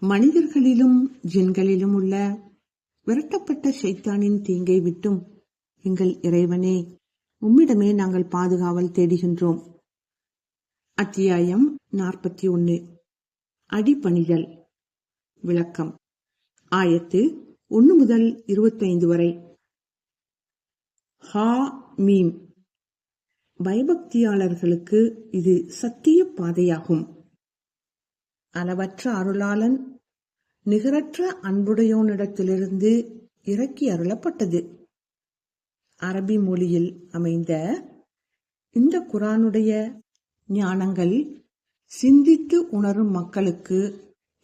மனிதர்களிலும் ஜின்களிலும் உள்ள விரட்டப்பட்ட சைத்தானின் தீங்கை விட்டும் எங்கள் இறைவனே உம்மிடமே நாங்கள் பாதுகாவல் தேடுகின்றோம். அத்தியாயம் நாற்பத்தி ஒன்று. அடிபணிதல் விளக்கம். ஆயத்து ஒன்று முதல் இருபத்தைந்து வரை. ஹா மீம். பயபக்தியாளர்களுக்கு இது சத்திய பாதையாகும். அளவற்ற அருளாளன் நிகரற்ற அன்புடையோனிடத்திலிருந்து இறக்கி அருளப்பட்டது. அரபி மொழியில் அமைந்த இந்த குரானுடைய ஞானங்கள் சிந்தித்து உணரும் மக்களுக்கு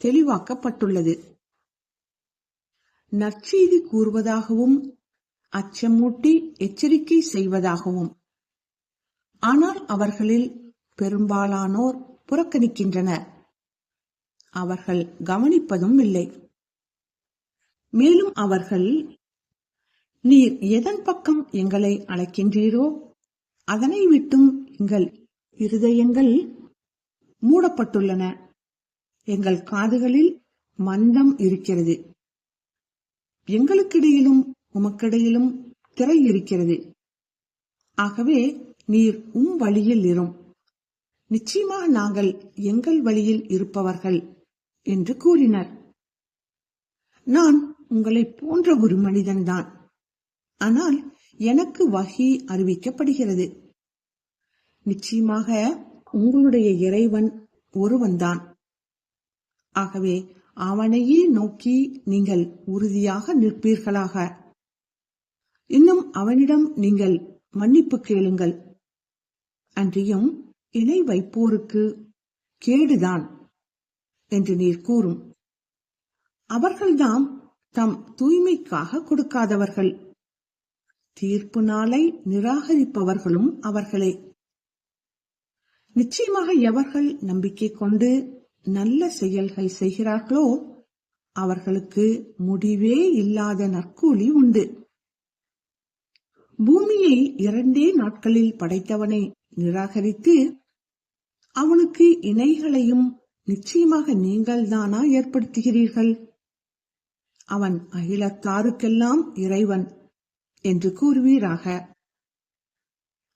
தெளிவாக்கப்பட்டுள்ளது. நற்செய்தி கூறுவதாகவும் அச்சமூட்டி எச்சரிக்கை செய்வதாகவும். ஆனால் அவர்களில் பெரும்பாலானோர் புறக்கணிக்கின்றனர். அவர்கள் கவனிப்பதும் இல்லை. மேலும் அவர்கள் நீர் எதன் பக்கம் எங்களை அழைக்கின்றீரோ அதனை விட்டும் எங்கள் இருதயங்கள் மூடப்பட்டுள்ளன. எங்கள் காதுகளில் மந்தம் இருக்கிறது. எங்களுக்கிடையிலும் உமக்கிடையிலும் திரை இருக்கிறது. ஆகவே நீர் உம் வழியில் இரும். நிச்சயமாக நாங்கள் எங்கள் வழியில் இருப்பவர்கள். என்று கூறினர். நான் உங்களை போன்ற ஒரு மனிதன்தான். ஆனால் எனக்கு வகி அறிவிக்கப்படுகிறது. நிச்சயமாக உங்களுடைய இறைவன் ஒருவன்தான். ஆகவே அவனையே நோக்கி நீங்கள் உறுதியாக நிற்பீர்களாக. இன்னும் அவனிடம் நீங்கள் மன்னிப்பு கேளுங்கள். அன்றியும் இணை வைப்போருக்கு கேடுதான். என்று நீர் கூறும். அவர்கள்தாம் தம் தூய்மைக்காக கொடுக்காதவர்கள். தீர்ப்பு நாளை நிராகரிப்பவர்களும் அவர்களே. நிச்சயமாக எவர்கள் நம்பிக்கை கொண்டு நல்ல செயல்கள் செய்கிறார்களோ அவர்களுக்கு முடிவே இல்லாத நற்கூலி உண்டு. பூமியை இரண்டே நாட்களில் படைத்தவனை நிராகரித்து அவனுக்கு இணைகளையும் நிச்சயமாக நீங்கள் தானா ஏற்படுத்துகிறீர்கள்? அவன் அகிலத்தாருக்கெல்லாம் இறைவன் என்று கூறுவீராக.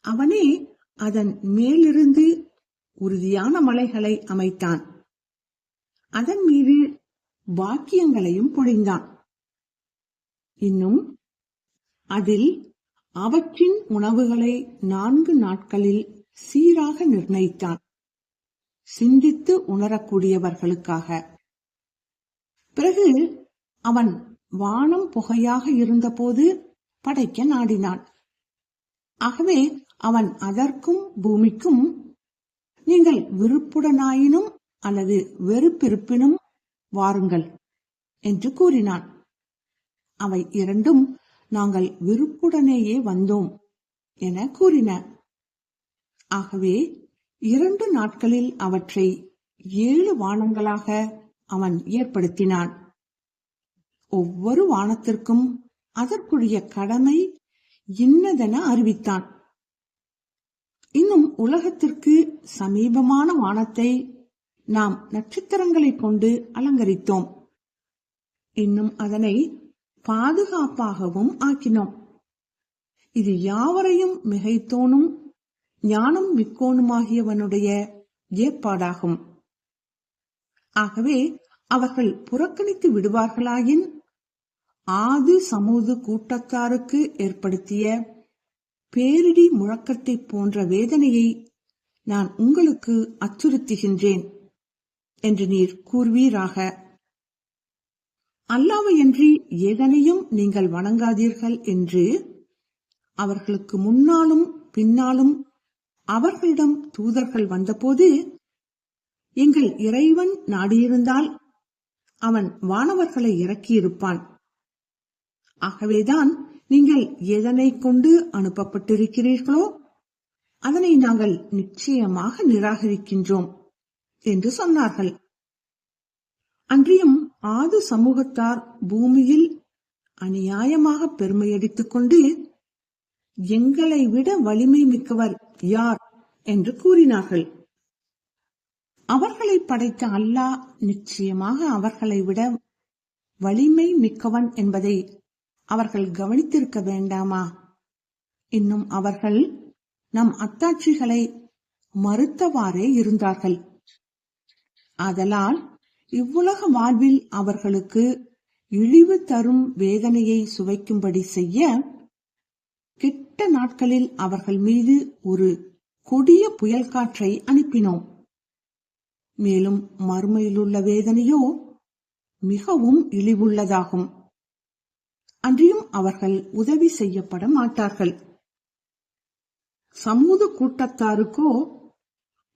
அவனே அதன் மேலிருந்து உறுதியான மலைகளை அமைத்தான். அதன் மீது வாக்கியங்களையும் பொழிந்தான். இன்னும் அதில் அவற்றின் உணவுகளை நான்கு நாட்களில் சீராக நிர்ணயித்தான். சிந்தித்து உணரக்கூடியவர்களுக்காக. பிறகு அவன் வானம் புகையாக இருந்தபோது படைக்க நாடினான். ஆகவே அவன் அதற்கும் பூமிக்கும் நீங்கள் விருப்புடனாயினும் அல்லது வெறுப்பிருப்பினும் வாருங்கள் என்று கூறினான். அவை இரண்டும் நாங்கள் விருப்புடனேயே வந்தோம் என கூறின. ஆகவே இரண்டு நாட்களில் அவற்றை ஏழு வானங்களாக அவன் ஏற்படுத்தினான். ஒவ்வொரு வானத்திற்கும் அதற்குரிய கடமை இன்னதென அறிவித்தான். இன்னும் உலகத்திற்கு சமீபமான வானத்தை நாம் நட்சத்திரங்களை கொண்டு அலங்கரித்தோம். இன்னும் அதனை பாதுகாப்பாகவும் ஆக்கினோம். இது யாவரையும் மிகைத்தோனும் ஞானம் மிக்கோனுமாகியவனுடைய ஏற்பாடாகும். ஆகவே அவர்கள் புறக்கணித்து விடுவார்களாயின் ஆது சமூது கூட்டத்தாருக்கு ஏற்படுத்திய பேரிடி முழக்கத்தை போன்ற வேதனையை நான் உங்களுக்கு அச்சுறுத்துகின்றேன் என்று நீர் கூறுவீராக. அல்லாவையன்றி எதனையும் நீங்கள் வணங்காதீர்கள் என்று அவர்களுக்கு முன்னாலும் பின்னாலும் அவர்களிடம் தூதர்கள் வந்தபோது எங்கள் இறைவன் நாடியிருந்தால் அவன் வானவர்களை இறக்கியிருப்பான். ஆகவேதான் நீங்கள் எதனை கொண்டு அனுப்பப்பட்டிருக்கிறீர்களோ அதனை நாங்கள் நிச்சயமாக நிராகரிக்கின்றோம் என்று சொன்னார்கள். அன்றியும் ஆது சமூகத்தார் பூமியில் அநியாயமாக பெருமையடித்துக் கொண்டு எங்களை விட வலிமை மிக்கவர் யார்? என்று கூறினார்கள். அவர்களை படைத்த அல்லாஹ் நிச்சயமாக அவர்களை விட வலிமை மிக்கவன் என்பதை அவர்கள் கவனித்திருக்க வேண்டாமா? இன்னும் அவர்கள் நம் அத்தாட்சிகளை மறுத்தவாறே இருந்தார்கள். ஆதலால் இவ்வுலக வாழ்வில் அவர்களுக்கு இழிவு தரும் வேதனையை சுவைக்கும்படி செய்ய கெட்ட நாட்களில் அவர்கள் மீது ஒரு கொடிய புயல் காற்றை அனுப்பினோம். மேலும் மறுமையிலுள்ள வேதனையோ மிகவும் இழிவுள்ளதாகும். அன்றியும் அவர்கள் உதவி செய்யப்பட மாட்டார்கள். சமூக கூட்டத்தாருக்கோ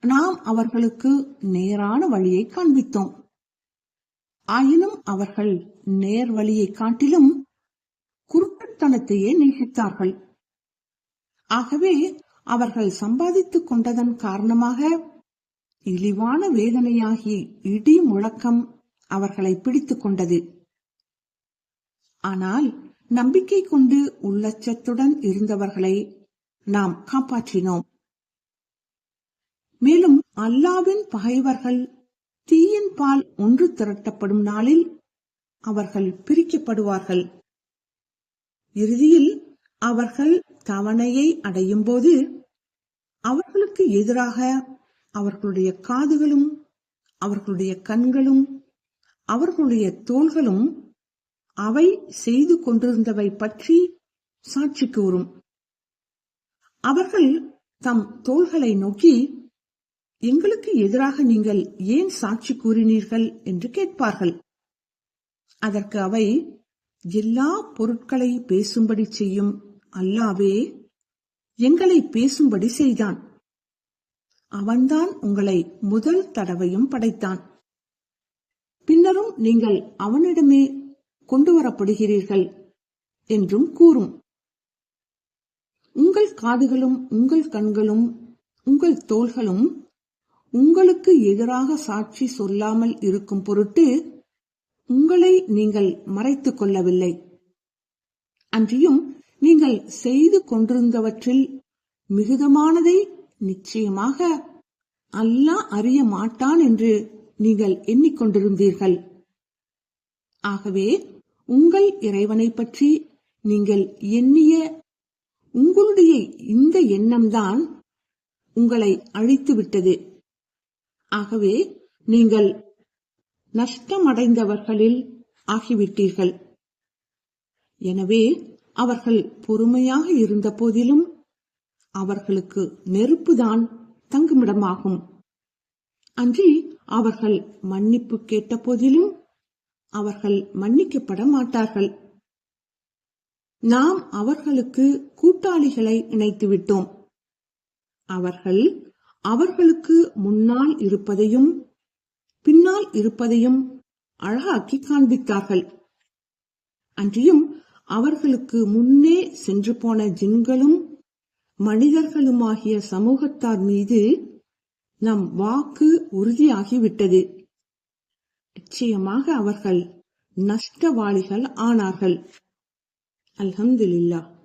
நாம் அவர்களுக்கு நேரான வழியை காண்பித்தோம். ஆயினும் அவர்கள் நேர் வழியை காட்டிலும் குருட்டுத்தனத்தையே நேசித்தார்கள் ஆகவே அவர்கள் சம்பாதித்துக் கொண்டதன் காரணமாக இழிவான வேதனையாகி இடி முழக்கம் அவர்களை பிடித்துக் கொண்டது. ஆனால் நம்பிக்கை கொண்டு உள்ளச்சத்துடன் இருந்தவர்களை நாம் காப்பாற்றினோம். மேலும் அல்லாவின் பகைவர்கள் தீயின் பால் ஒன்று திரட்டப்படும் நாளில் அவர்கள் பிரிக்கப்படுவார்கள். இறுதியில் அவர்கள் தவணையை அடையும் போது அவர்களுக்கு எதிராக அவர்களுடைய காதுகளும் அவர்களுடைய கண்களும் அவர்களுடைய தோள்களும் அவை செய்து கொண்டிருந்தவை பற்றி சாட்சி கூறும். அவர்கள் தம் தோள்களை நோக்கி எங்களுக்கு எதிராக நீங்கள் ஏன் சாட்சி கூறினீர்கள்? என்று கேட்பார்கள். அதற்கு அவை எல்லா பொருட்களை பேசும்படி செய்யும் அல்லாவே எங்களை பேசும்படி செய்தான். அவன்தான் உங்களை முதல் தடவையும் படைத்தான். பின்னரும் நீங்கள் அவனிடமே கொண்டு வரப்படுகிறீர்கள் என்றும் கூறும். உங்கள் காதுகளும் உங்கள் கண்களும் உங்கள் தோள்களும் உங்களுக்கு எதிராக சாட்சி சொல்லாமல் இருக்கும் பொருட்டு உங்களை நீங்கள் மறைத்துக் கொள்ளவில்லை. அன்றியும் நீங்கள் செய்து கொண்டிருந்தவற்றில் மிகுதமானதை நிச்சயமாக அல்லாஹ் அறிய மாட்டான் என்று நீங்கள் எண்ணிக்கொண்டிருந்தீர்கள். ஆகவே உங்கள் இறைவனை பற்றி நீங்கள் எண்ணிய உங்களுடைய இந்த எண்ணம்தான் உங்களை அழித்துவிட்டது. ஆகவே நீங்கள் நஷ்டமடைந்தவர்களில் ஆகிவிட்டீர்கள். எனவே அவர்கள் பொறுமையாக இருந்த போதிலும் அவர்களுக்கு நெருப்புதான் தங்குமிடமாகும். அன்றி அவர்கள் மன்னிப்பு கேட்ட போதிலும் அவர்கள் மன்னிக்கப்பட மாட்டார்கள். நாம் அவர்களுக்கு கூட்டாளிகளை இணைத்துவிட்டோம். அவர்கள் அவர்களுக்கு முன்னால் இருப்பதையும் பின்னால் இருப்பதையும் அழகாக்கி காண்பித்தார்கள். அன்றியும் அவர்களுக்கு முன்னே சென்று போன ஜின்களும் மனிதர்களுமாகிய சமூகத்தார் மீது நம் வாக்கு உறுதியாகிவிட்டது. நிச்சயமாக அவர்கள் நஷ்டவாளிகள் ஆனார்கள். அல்ஹம்துலில்லாஹ்.